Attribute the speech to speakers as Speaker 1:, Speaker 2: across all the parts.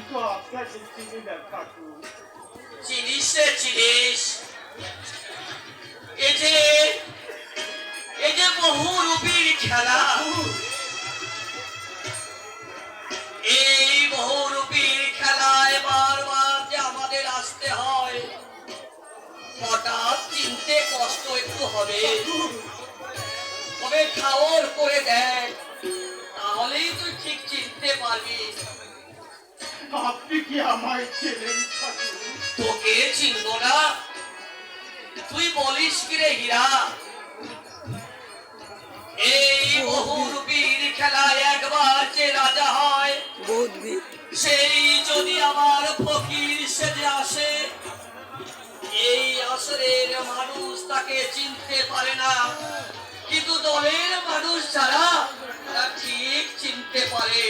Speaker 1: রে চিনিস এই যে এই যে বহুরূপীর খেলা এই বহুরূপীর খেলায় বারবার যে আমাদের আসতে হয় হঠাৎ চিনতে কষ্ট একটু হবে তবে খাওয়ার করে দেয় তাহলেই তুই ঠিক চিনতে পারবি
Speaker 2: আপনি কি আমায় চেনেন?
Speaker 1: তোকে চিনব না। তুই বলিস কি রে হীরা? এই বহুরূপীর খেলায় একবার যে রাজা হয় সেই যদি আমার ফকির সেজে আসে এই আসরের মানুষ তাকে চিনতে পারে না। কিন্তু দলের মানুষ যারা তারা ঠিক চিনতে পারে।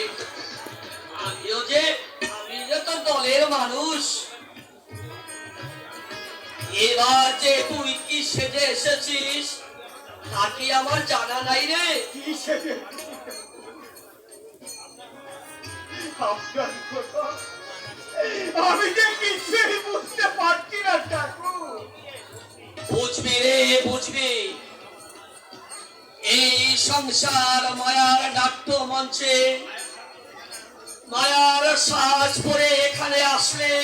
Speaker 1: দলের মানুষ। এবার যে তুই কি সেজে এসেছিস তা কি আমার জানা নাই রে?
Speaker 2: আমি যে কিছুই বুঝতে পারছি না ঠাকুর।
Speaker 1: বুঝবি রে বুঝবি। এই সংসার মায়ার নাট্য মঞ্চে। মায়ার সাজ পরে আসলে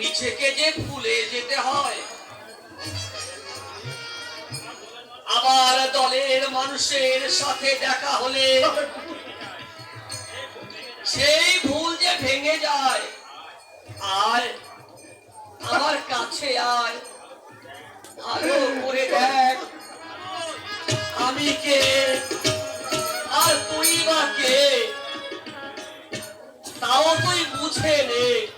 Speaker 1: নিজেকে যে ভুলে যেতে হয়, আবার দলের মানুষের সাথে দেখা হলে সেই ভুল যে ভেঙে যায়, আর আমার কাছে আয় ভালো করে দেখ, আমি কে আর তুই বা কে? তুই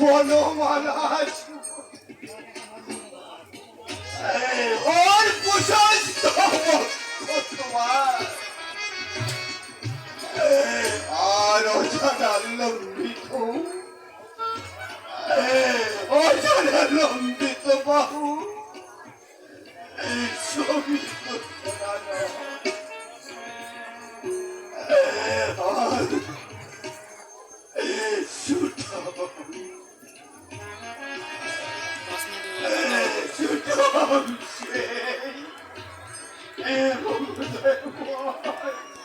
Speaker 1: বলো
Speaker 2: মহারাজ। ওর পোশাক আর অজানা লম্বিত অজানা লম্বিত বাহু। ছবি Gott!